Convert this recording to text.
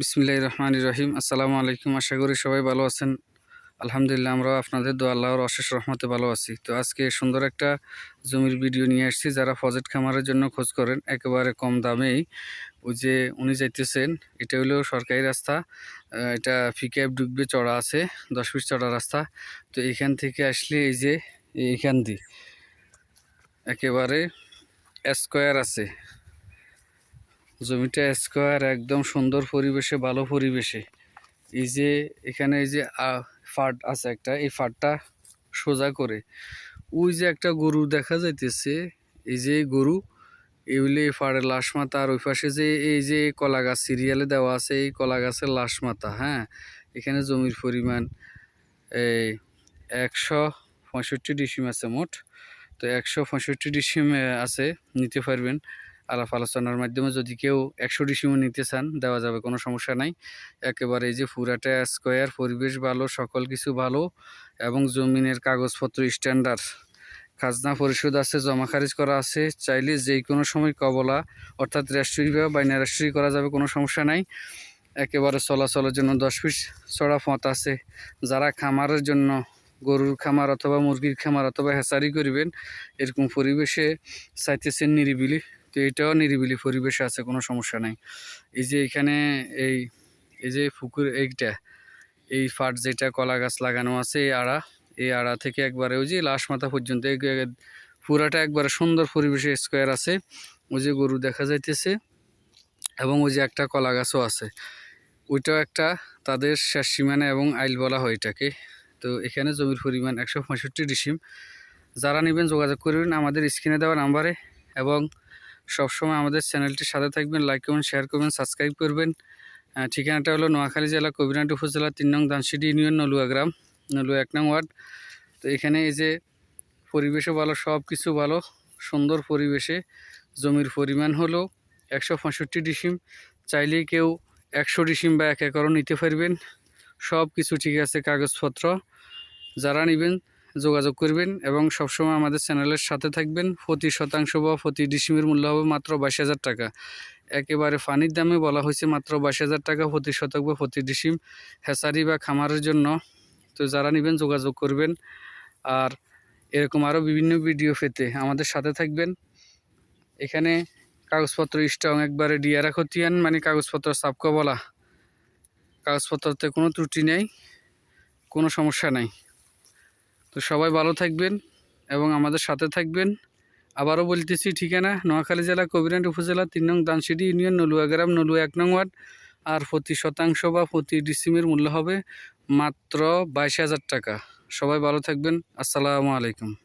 বিসমিল্লাহ রহমান রহিম। আসসালামু আলাইকুম, আশা করি সবাই ভালো আছেন। আলহামদুলিল্লাহ, আমরাও আপনাদের দোয়া, আল্লাহর অশেষ রহমতে ভালো আছি। তো আজকে সুন্দর একটা জমির ভিডিও নিয়ে আসছি, যারা ফজেট খামারের জন্য খোঁজ করেন, একেবারে কম দামেই। ওই যে উনি যাইতেছেন, এটা হলো সরকারি রাস্তা এটা ফিক্যাব ডুববে চড়া আছে, দশ ফিট চড়া রাস্তা। তো এখান থেকে আসলে এই যে এইখান দিয়ে একেবারে স্কোয়ার আছে। জমিটা স্কোয়ার একদম সুন্দর পরিবেশে, ভালো পরিবেশে। এই যে এখানে এই যে ফাট আছে একটা, এই ফাটটা সোজা করে। ওই যে একটা গরু দেখা যাইতেছে, এই যে গরু এগুলি এই ফাড়ের লাশ মাথা, আর ওই পাশে যে, এই যে কলা গাছ, সিরিয়ালে দেওয়া আছে, এই কলা গাছের লাশ মাথা হ্যাঁ? এখানে জমির পরিমাণ, এই একশো পঁয়ষট্টি ডিসিম আছে মোট। তো একশো পঁয়ষট্টি ডিসিম আছে, নিতে পারবেন। আলাপ আলোচনার মাধ্যমে যদি কেউ একশো ডিসিমও নিতে চান, দেওয়া যাবে, কোনো সমস্যা নাই। একেবারে এই যে পুরাটা স্কোয়ার, পরিবেশ ভালো, সকল কিছু ভালো এবং জমিনের কাগজপত্র স্ট্যান্ডার্ড খাজনা পরিশোধ আছে, জমা খারিজ করা আছে, চাইলে যে কোনো সময় কবলা অর্থাৎ রেস্ট্রি বা বাইনা রেস্ট্রি করা যাবে, কোনো সমস্যা নাই। একেবারে চলাচলের জন্য দশ ফিট ছড়া পথ আছে। যারা খামারের জন্য গরুর খামার অথবা মুরগির খামার অথবা হেসারি করবেন, এরকম পরিবেশে চাইতেছেন নিরিবিলি তো এটাও নিরিবিলি পরিবেশে আছে, কোনো সমস্যা নাই। এই যে এখানে এই এই যে পুকুর এইটা, এই ফাট যেটা কলা গাছ লাগানো আছে এই আড়া এই আড়া থেকে একবারে ওই যে লাশ মাথা পর্যন্ত পুরাটা একবারে সুন্দর পরিবেশে স্কোয়ার আছে। ওই যে গরু দেখা যাইতেছে এবং ওই যে একটা কলা গাছও আছে। ওইটাও একটা তাদের শেষ সীমানা এবং আইল বলা হয় এটাকে। তো এখানে জমির পরিমাণ একশো পঁয়ষট্টি ডিসিম। যারা নেবেন যোগাযোগ করবেন আমাদের স্ক্রিনে দেওয়া নাম্বারে এবং সবসময় আমাদের চ্যানেলটির সাথে থাকবেন লাইক করবেন শেয়ার করবেন সাবস্ক্রাইব করবেন। ঠিকানাটা হলো নোয়াখালী জেলা কবিরাট উপজেলা তিন নং দানসিটি ইউনিয়ন নলুয়া গ্রাম, নলুয়া এক নং ওয়ার্ড। তো এখানে এই যে পরিবেশও ভালো সব কিছু ভালো, সুন্দর পরিবেশে। জমির পরিমাণ হলো একশো পঁয়ষট্টি ডিসিম। চাইলে কেউ একশো ডিসিম বা এক একরও নিতে পারবেন। সব কিছু ঠিক আছে, কাগজপত্র। যারা নেবেন যোগাযোগ করবেন এবং সবসময় আমাদের চ্যানেলের সাথে থাকবেন। প্রতি শতাংশ বা প্রতি ডিসিমের মূল্য হবে মাত্র বাইশ হাজার টাকা। একেবারে পানির দামে বলা হয়েছে মাত্র বাইশ হাজার টাকা প্রতি শতক বা প্রতি ডিসিম হেসারি বা খামারের জন্য। তো যারা নেবেন যোগাযোগ করবেন। আর এরকম আরও বিভিন্ন ভিডিও পেতে আমাদের সাথে থাকবেন। এখানে কাগজপত্র স্ট্রং একবারে ডিয়ারা খতিয়ান মানে কাগজপত্র সাপকা বলা। কাগজপত্রতে কোনো ত্রুটি নেই, কোনো সমস্যা নাই। তো সবাই ভালো থাকবেন এবং আমাদের সাথে থাকবেন। আবারও বলতেছি ঠিকানা, নোয়াখালী জেলা কবিরান্ড উপজেলা, তিন নং দানসিডি ইউনিয়ন, নলুয়া গ্রাম, নলুয়া এক নং ওয়ার্ড। আর প্রতি শতাংশ বা প্রতি ডিসিমের মূল্য হবে মাত্র বাইশ হাজার টাকা। সবাই ভালো থাকবেন। আসসালামু আলাইকুম।